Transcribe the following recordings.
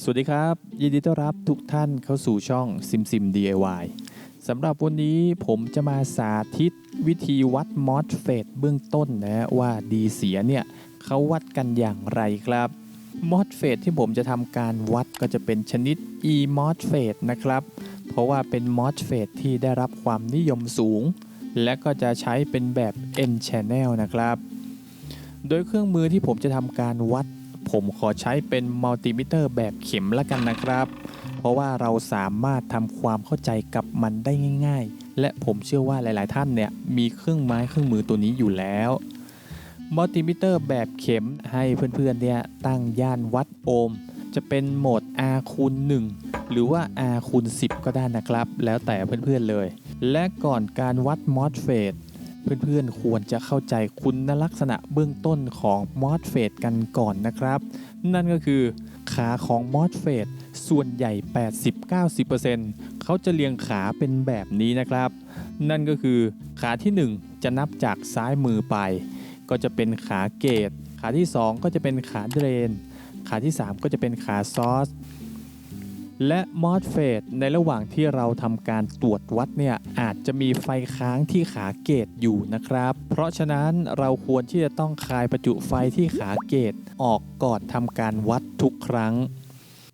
สวัสดีครับ ยินดีต้อนรับทุกท่านเข้าสู่ช่อง Sim Sim DIY สำหรับวันนี้ผมจะมาสาธิตวิธีวัดมอสเฟตเบื้องต้นนะว่าดีเสียเนี่ยเขาวัดกันอย่างไรครับมอสเฟตที่ผมจะทำการวัดก็จะเป็นชนิด e m o s f e t นะครับ เพราะว่าเป็นมอสเฟตที่ได้รับความนิยมสูง และก็จะใช้เป็นแบบ N channel นะครับ โดยเครื่องมือที่ผมจะทำการวัด ผมขอใช้เป็นมัลติมิเตอร์แบบเข็มละกันนะครับ เพราะว่าเราสามารถทำความเข้าใจกับมันได้ง่าย ๆ และผมเชื่อว่าหลาย ๆ ท่านเนี่ยมีเครื่องไม้เครื่องมือตัวนี้อยู่แล้วมัลติมิเตอร์แบบเข็มให้เพื่อนๆเนี่ยตั้งย่านวัดโอห์มจะเป็นโหมด R คูณ1หรือว่า R คูณ10 ก็ได้นะครับ แล้วแต่เพื่อนๆเลย และก่อนการวัดมอสเฟต เพื่อนๆ ควรจะเข้าใจคุณลักษณะเบื้องต้นของมอสเฟตกันก่อนนะครับ นั่นก็คือขาของมอสเฟตส่วนใหญ่ 80-90%เขาจะเรียงขาเป็นแบบนี้นะครับ นั่นก็คือขาที่ 1 จะนับจากซ้ายมือไป ก็จะเป็นขาเกต ขาที่ 2 ก็จะเป็นขาเดรน ขาที่ 3 ก็จะเป็นขาซอส และมอสเฟตในระหว่างที่เราทำการตรวจวัดเนี่ยอาจจะมีไฟค้างที่ขาเกตอยู่นะครับ เพราะฉะนั้นเราควรที่จะต้องคลายประจุไฟที่ขาเกตออกก่อนทำการวัดทุกครั้ง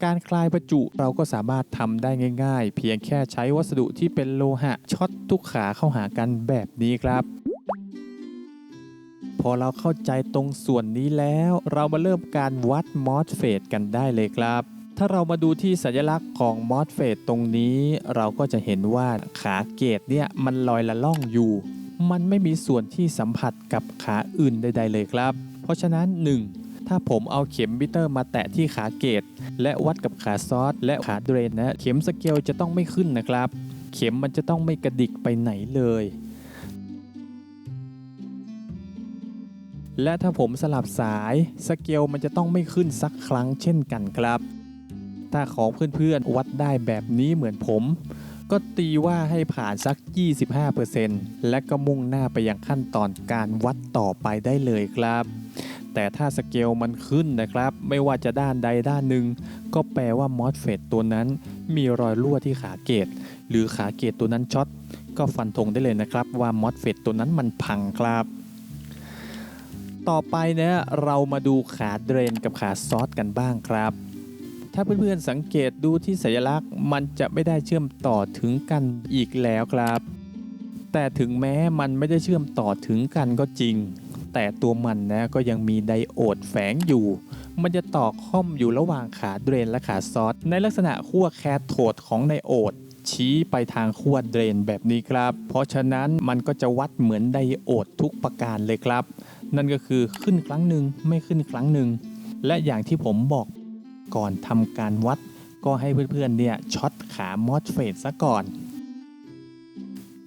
การคลายประจุเราก็สามารถทำได้ง่าย ๆ เพียงแค่ใช้วัสดุที่เป็นโลหะช็อตทุกขาเข้าหากันแบบนี้ครับพอเราเข้าใจตรงส่วนนี้แล้ว เรามาเริ่มการวัดมอสเฟตกันได้เลยครับ ถ้าเรามาดูที่สัญลักษณ์ของมอสเฟตตรงนี้ เราก็จะเห็นว่าขาเกตเนี่ยมันลอยละล่องอยู่ มันไม่มีส่วนที่สัมผัสกับขาอื่นใด ๆ เลยครับ เพราะฉะนั้น 1. ถ้าผมเอาเข็มมิเตอร์มาแตะที่ขาเกต และวัดกับขาซอสและขาเดรนนะ เข็มสเกลจะต้องไม่ขึ้นนะครับ เข็มมันจะต้องไม่กระดิกไปไหนเลยและถ้าผมสลับสาย สเกลมันจะต้องไม่ขึ้นสักครั้งเช่นกันครับ ถ้าของเพื่อนๆ วัดได้แบบนี้เหมือนผม ก็ตีว่าให้ผ่านสัก 25%และก็มุ่งหน้าไปยังขั้นตอนการวัดต่อไปได้เลยครับ แต่ถ้าสเกลมันขึ้นนะครับ ไม่ว่าจะด้านใดด้านหนึ่ง ก็แปลว่ามอสเฟตตัวนั้น มีรอยรั่วที่ขาเกต หรือขาเกตตัวนั้นช็อตก็ฟันธงได้เลยนะครับ ว่ามอสเฟตตัวนั้นมันพังครับต่อไปเนี่ยเรามาดูขาเดรนกับขาซอสกันบ้างครับ ถ้าเพื่อนๆสังเกตดูที่สัญลักษณ์ มันจะไม่ได้เชื่อมต่อถึงกันอีกแล้วครับ แต่ถึงแม้มันไม่ได้เชื่อมต่อถึงกันก็จริง แต่ตัวมันนะก็ยังมีไดโอดแฝงอยู่ มันจะต่อค่อมอยู่ระหว่างขาเดรนและขาซอสในลักษณะขั้วแคโทดของไดโอดชี้ไปทางขั้วเดรนแบบนี้ครับ เพราะฉะนั้นมันก็จะวัดเหมือนไดโอดทุกประการเลยครับ นั่นก็คือขึ้นครั้งหนึ่งไม่ขึ้นครั้งหนึ่งและอย่างที่ผมบอก ก่อนทำการวัด ก็ให้เพื่อนๆเนี่ยช็อตขามอสเฟตซะก่อน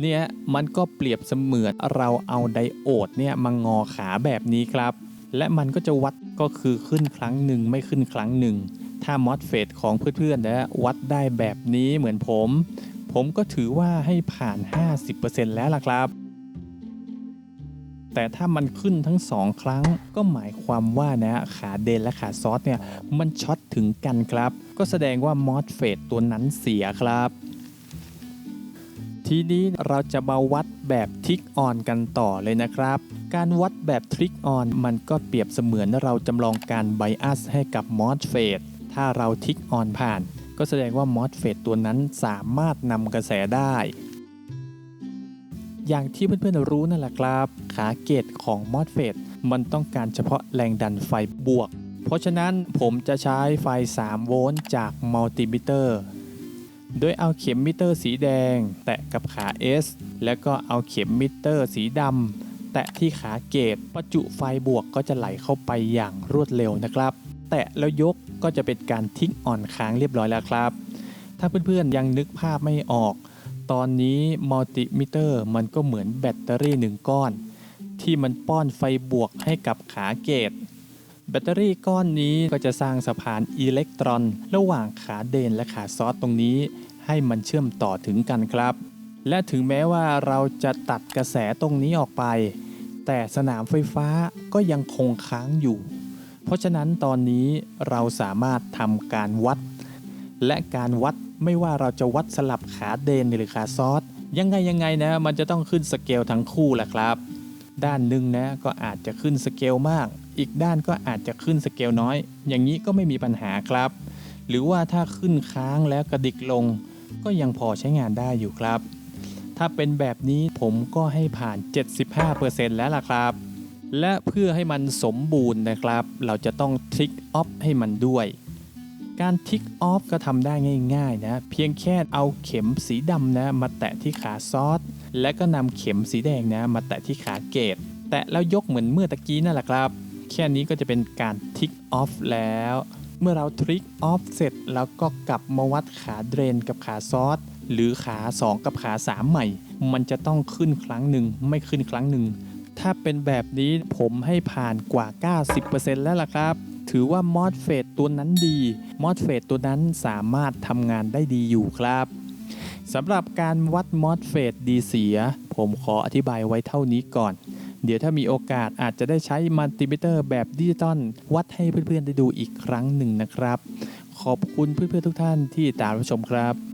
เนี่ยมันก็เปรียบเสมือนเราเอาไดโอดเนี่ยมางอขาแบบนี้ครับ และมันก็จะวัดก็คือขึ้นครั้งหนึ่งไม่ขึ้นครั้งหนึ่ง ถ้ามอสเฟตของเพื่อนๆนะวัดได้แบบนี้เหมือนผม ผมก็ถือว่าให้ผ่าน 50%แล้วล่ะครับ แต่ถ้ามันขึ้นทั้งสองครั้ง ก็หมายความว่านะขาเดนและขาซอสเนี่ยมันช็อตถึงกันครับ ก็แสดงว่ามอสเฟตตัวนั้นเสียครับทีนี้เราจะมาวัดแบบทริกออนกันต่อเลยนะครับ การวัดแบบทริกออนมันก็เปรียบเสมือนเราจำลองการไบอัสให้กับมอสเฟตถ้าเราทริกออนผ่าน ก็แสดงว่ามอสเฟตตัวนั้นสามารถนำกระแสได้ อย่างที่เพื่อนๆรู้นั่นแหละครับ ขาเกตของมอสเฟตมันต้องการเฉพาะแรงดันไฟบวก เพราะฉะนั้นผมจะใช้ไฟ 3 โวลต์จากมัลติมิเตอร์ โดยเอาเข็มมิเตอร์สีแดง แตะกับขา S แล้วก็เอาเข็มมิเตอร์สีดำแตะที่ขาเกตประจุไฟบวกก็จะไหลเข้าไปอย่างรวดเร็วนะครับ แตะแล้วยกก็จะเป็นการทิ้งอ่อนค้างเรียบร้อยแล้วครับ ถ้าเพื่อนๆยังนึกภาพไม่ออกตอนนี้มัลติมิเตอร์มันก็เหมือนแบตเตอรี่หนึ่งก้อน ที่มันป้อนไฟบวกให้กับขาเกต แบตเตอรี่ก้อนนี้ก็จะสร้างสะพานอิเล็กตรอน ระหว่างขาเดนและขาซอสตรงนี้ ให้มันเชื่อมต่อถึงกันครับ และถึงแม้ว่าเราจะตัดกระแสตรงนี้ออกไป แต่สนามไฟฟ้าก็ยังคงค้างอยู่ เพราะฉะนั้นตอนนี้เราสามารถทำการวัด และการวัดไม่ว่าเราจะวัดสลับขาเดนหรือขาซอสยังไงยังไงนะ มันจะต้องขึ้นสเกลทั้งคู่แหละครับ ด้านหนึ่งนะก็อาจจะขึ้นสเกลมาก อีกด้านก็อาจจะขึ้นสเกลน้อย อย่างนี้ก็ไม่มีปัญหาครับ หรือว่าถ้าขึ้นค้างแล้วกระดิกลง ก็ยังพอใช้งานได้อยู่ครับ ถ้าเป็นแบบนี้ผมก็ให้ผ่าน 75%แล้วล่ะครับ และเพื่อให้มันสมบูรณ์นะครับ เราจะต้องทริกออฟให้มันด้วย การทิกออฟก็ทำได้ง่ายๆนะเพียงแค่เอาเข็มสีดำนะมาแตะที่ขาซอสและก็นำเข็มสีแดงนะมาแตะที่ขาเกตแตะแล้วยกเหมือนเมื่อตะกี้นั่นแหละครับ แค่นี้ก็จะเป็นการทิกออฟแล้ว เมื่อเราทริกออฟเสร็จแล้วก็กลับมาวัดขาเดรนกับขาซอสหรือขา 2 กับขา 3 ใหม่ มันจะต้องขึ้นครั้งหนึ่งไม่ขึ้นครั้งหนึ่งถ้าเป็นแบบนี้ผมให้ผ่านกว่า 90%แล้วล่ะครับ ถือว่ามอสเฟตตัวนั้นดี มอสเฟตตัวนั้นสามารถทำงานได้ดีอยู่ครับสำหรับการวัดมอสเฟตดีเสีย ผมขออธิบายไว้เท่านี้ก่อน เดี๋ยวถ้ามีโอกาสอาจจะได้ใช้มัลติมิเตอร์แบบดิจิตอลวัดให้เพื่อนๆได้ดูอีกครั้งหนึ่งนะครับ ขอบคุณเพื่อนๆทุกท่านที่ตามรับชมครับ